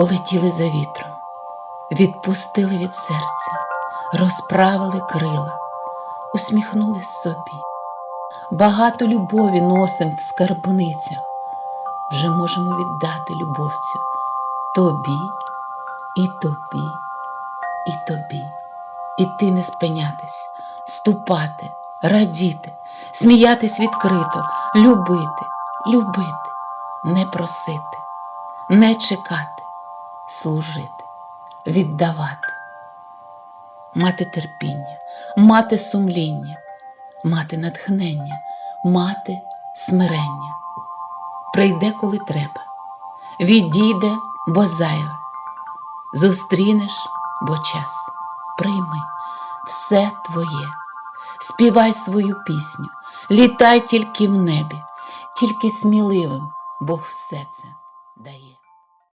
полетіли за вітром, відпустили від серця, розправили крила, усміхнулись собі. Багато любові носим в скарбницях. Вже можемо віддати любовцю тобі і тобі, і тобі. Іти не спинятись, ступати, радіти, сміятись відкрито, любити, любити, не просити, не чекати, служити, віддавати, мати терпіння, мати сумління, мати натхнення, мати смирення. Прийде, коли треба, відійде, бо зайве, зустрінеш, бо час. Прийми. Все твоє, співай свою пісню, літай тільки в небі, тільки сміливим Бог все це дає.